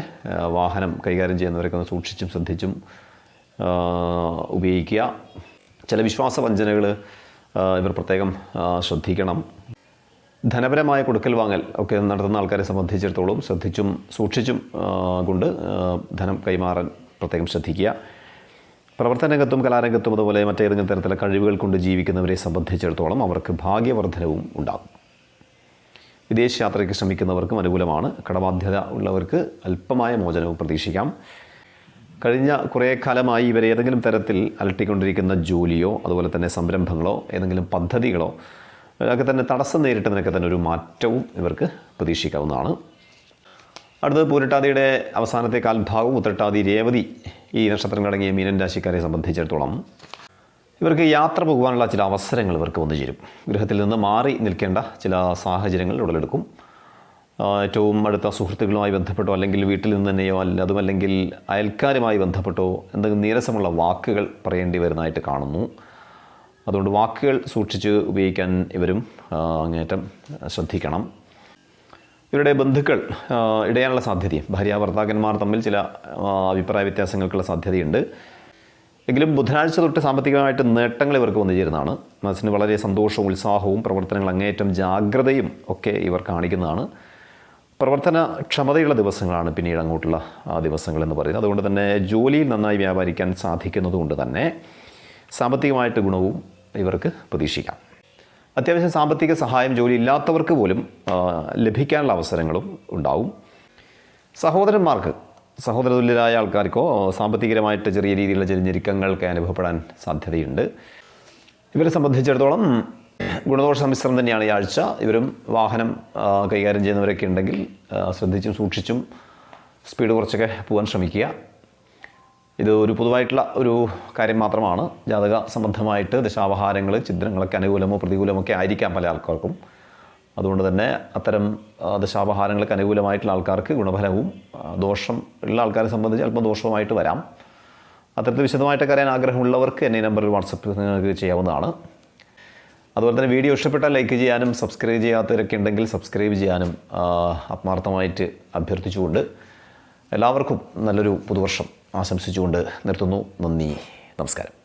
വാഹനം കൈകാര്യം ചെയ്യുന്നവരൊക്കെ ഒന്ന് സൂക്ഷിച്ചും ശ്രദ്ധിച്ചും ഉപയോഗിക്കുക. ചില വിശ്വാസ വഞ്ചനകൾ ഇവർ പ്രത്യേകം ശ്രദ്ധിക്കണം. ധനപരമായ കൊടുക്കൽ വാങ്ങൽ ഒക്കെ നടത്തുന്ന ആൾക്കാരെ സംബന്ധിച്ചിടത്തോളം ശ്രദ്ധിച്ചും സൂക്ഷിച്ചും കൊണ്ട് ധനം കൈമാറാൻ പ്രത്യേകം ശ്രദ്ധിക്കുക. പ്രവർത്തന രംഗത്തും കലാരംഗത്തും അതുപോലെ മറ്റേതെങ്കിലും തരത്തിലെ കഴിവുകൾ കൊണ്ട് ജീവിക്കുന്നവരെ സംബന്ധിച്ചിടത്തോളം അവർക്ക് ഭാഗ്യവർദ്ധനവും ഉണ്ടാകും. വിദേശ യാത്രയ്ക്ക് ശ്രമിക്കുന്നവർക്കും അനുകൂലമാണ്. കടബാധ്യത ഉള്ളവർക്ക് അല്പമായ മോചനവും പ്രതീക്ഷിക്കാം. കഴിഞ്ഞ കുറേ കാലമായി ഇവർ ഏതെങ്കിലും തരത്തിൽ അലട്ടിക്കൊണ്ടിരിക്കുന്ന ജോലിയോ അതുപോലെ തന്നെ സംരംഭങ്ങളോ ഏതെങ്കിലും പദ്ധതികളോ ഒക്കെ തന്നെ തടസ്സം നേരിട്ടതിനൊക്കെ തന്നെ ഒരു മാറ്റവും ഇവർക്ക് പ്രതീക്ഷിക്കാവുന്നതാണ്. അടുത്തത് പൂരട്ടാതിയുടെ അവസാനത്തെ കാൽഭാഗവും ഉത്രട്ടാതി രേവതി ഈ നക്ഷത്രങ്ങളടങ്ങിയ മീനൻ രാശിക്കാരെ സംബന്ധിച്ചിടത്തോളം ഇവർക്ക് യാത്ര പോകുവാനുള്ള ചില അവസരങ്ങൾ ഇവർക്ക് വന്നു ചേരും. ഗൃഹത്തിൽ നിന്ന് മാറി നിൽക്കേണ്ട ചില സാഹചര്യങ്ങൾ ഉടലെടുക്കും. ഏറ്റവും അടുത്ത സുഹൃത്തുക്കളുമായി ബന്ധപ്പെട്ടോ അല്ലെങ്കിൽ വീട്ടിൽ നിന്ന് തന്നെയോ അല്ല അതുമല്ലെങ്കിൽ അയൽക്കാരുമായി ബന്ധപ്പെട്ടോ എന്തെങ്കിലും നീരസമുള്ള വാക്കുകൾ പറയേണ്ടി വരുന്നതായിട്ട് കാണുന്നു. അതുകൊണ്ട് വാക്കുകൾ സൂക്ഷിച്ച് ഉപയോഗിക്കാൻ ഇവരും അങ്ങേറ്റം ശ്രദ്ധിക്കണം. ഇവരുടെ ബന്ധുക്കൾ ഇടയാനുള്ള സാധ്യതയും ഭാര്യ ഭർത്താക്കന്മാർ തമ്മിൽ ചില അഭിപ്രായ വ്യത്യാസങ്ങൾക്കുള്ള സാധ്യതയുണ്ട്. എങ്കിലും ബുധനാഴ്ച തൊട്ട് സാമ്പത്തികമായിട്ട് നേട്ടങ്ങൾ ഇവർക്ക് വന്നു ചേരുന്നതാണ് മനസ്സിന് വളരെ സന്തോഷവും ഉത്സാഹവും പ്രവർത്തനങ്ങൾ അങ്ങേയറ്റം ജാഗ്രതയും ഒക്കെ ഇവർ കാണിക്കുന്നതാണ്. പ്രവർത്തന ക്ഷമതയുള്ള ദിവസങ്ങളാണ് പിന്നീട് അങ്ങോട്ടുള്ള ആ, ദിവസങ്ങൾ എന്ന് പറയുന്നത്. അതുകൊണ്ട് തന്നെ ജോലിയിൽ നന്നായി വ്യാപാരിക്കാൻ സാധിക്കുന്നതുകൊണ്ട് തന്നെ സാമ്പത്തികമായിട്ട് ഗുണവും ഇവർക്ക് പ്രതീക്ഷിക്കാം. അത്യാവശ്യം സാമ്പത്തിക സഹായം ജോലി ഇല്ലാത്തവർക്ക് പോലും ലഭിക്കാനുള്ള അവസരങ്ങളും ഉണ്ടാവും. സഹോദരന്മാർക്ക് സഹോദരതുല്യരായ ആൾക്കാർക്കോ സാമ്പത്തികമായിട്ട് ചെറിയ രീതിയിലുള്ള ചില ഞെരുക്കങ്ങൾക്ക് അനുഭവപ്പെടാൻ സാധ്യതയുണ്ട്. ഇവരെ സംബന്ധിച്ചിടത്തോളം ഗുണദോഷ സമ്മിശ്രം തന്നെയാണ് ഈ ആഴ്ച. ഇവരും വാഹനം കൈകാര്യം ചെയ്യുന്നവരൊക്കെ ഉണ്ടെങ്കിൽ ശ്രദ്ധിച്ചും സൂക്ഷിച്ചും സ്പീഡ് കുറച്ചൊക്കെ പോകാൻ ശ്രമിക്കുക. ഇത് ഒരു പൊതുവായിട്ടുള്ള ഒരു കാര്യം മാത്രമാണ്. ജാതക സംബന്ധമായിട്ട് ദശാവഹാരങ്ങൾ ചിത്രങ്ങളൊക്കെ അനുകൂലമോ പ്രതികൂലമോ ഒക്കെ ആയിരിക്കാം പല ആൾക്കാർക്കും. അതുകൊണ്ട് തന്നെ അത്തരം ദശാവഹാരങ്ങൾക്ക് അനുകൂലമായിട്ടുള്ള ആൾക്കാർക്ക് ഗുണഫലവും ദോഷം ഉള്ള ആൾക്കാരെ സംബന്ധിച്ച് അല്പം ദോഷവുമായിട്ട് വരാം. അത്തരത്തിൽ വിശദമായിട്ടൊക്കെ അറിയാൻ ആഗ്രഹമുള്ളവർക്ക് എന്നെ നമ്പറിൽ വാട്സപ്പ് നിങ്ങൾക്ക് ചെയ്യാവുന്നതാണ്. അതുപോലെ തന്നെ വീഡിയോ ഇഷ്ടപ്പെട്ടാൽ ലൈക്ക് ചെയ്യാനും സബ്സ്ക്രൈബ് ചെയ്യാത്തവരൊക്കെ ഉണ്ടെങ്കിൽ സബ്സ്ക്രൈബ് ചെയ്യാനും ആത്മാർത്ഥമായിട്ട് അഭ്യർത്ഥിച്ചുകൊണ്ട് എല്ലാവർക്കും നല്ലൊരു പുതുവർഷം. ആശംസിച്ചുകൊണ്ട് നിർത്തുന്നു. നന്ദി. നമസ്കാരം.